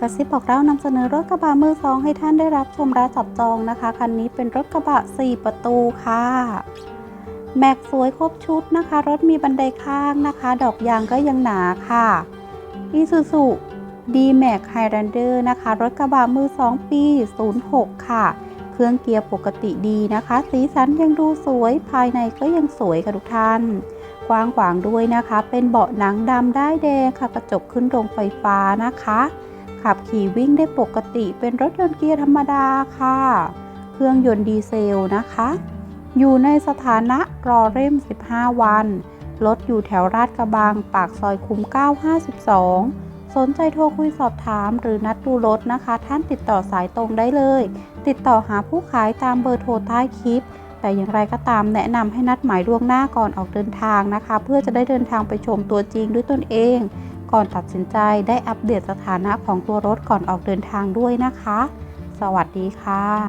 กระซิบบอกเล่านำเสนอรถกระบะมือสองให้ท่านได้รับชมและจับจองนะคะ คันนี้เป็นรถกระบะ 4 ประตูค่ะ แม็กสวยครบชุดนะคะ รถมีบันไดข้างนะคะ ดอกยางก็ยังหนาค่ะอีซูซูดีแม็กไฮแลนเดอร์นะคะ รถกระบะมือ 2 ปี 06 ค่ะ เครื่องเกียร์ปกติดีนะคะ สีสันยังดูสวยภายในก็ยังสวยค่ะทุกท่านกว้างขวางด้วยนะคะ เป็นเบาะหนังดำได้ายแดงค่ะ กระจกขึ้นโรงไฟฟ้านะคะ ขับขี่วิ่งได้ปกติเป็นรถยนต์เกียร์ธรรมดาค่ะ เครื่องยนต์ดีเซลนะคะ อยู่ในสถานะรอเร่ม 15 วัน รถอยู่แถวราชกระบัง ปากซอยคุ้ม 952 สนใจโทรคุยสอบถามหรือนัดดูรถนะคะ ท่านติดต่อสายตรงได้เลย ติดต่อหาผู้ขายตามเบอร์โทรใต้คลิปแต่อย่างไรก็ตามแนะนำให้นัดหมายล่วงหน้าก่อนออกเดินทางนะคะ เพื่อจะได้เดินทางไปชมตัวจริงด้วยตนเอง ก่อนตัดสินใจได้อัปเดตสถานะของตัวรถก่อนออกเดินทางด้วยนะคะ สวัสดีค่ะ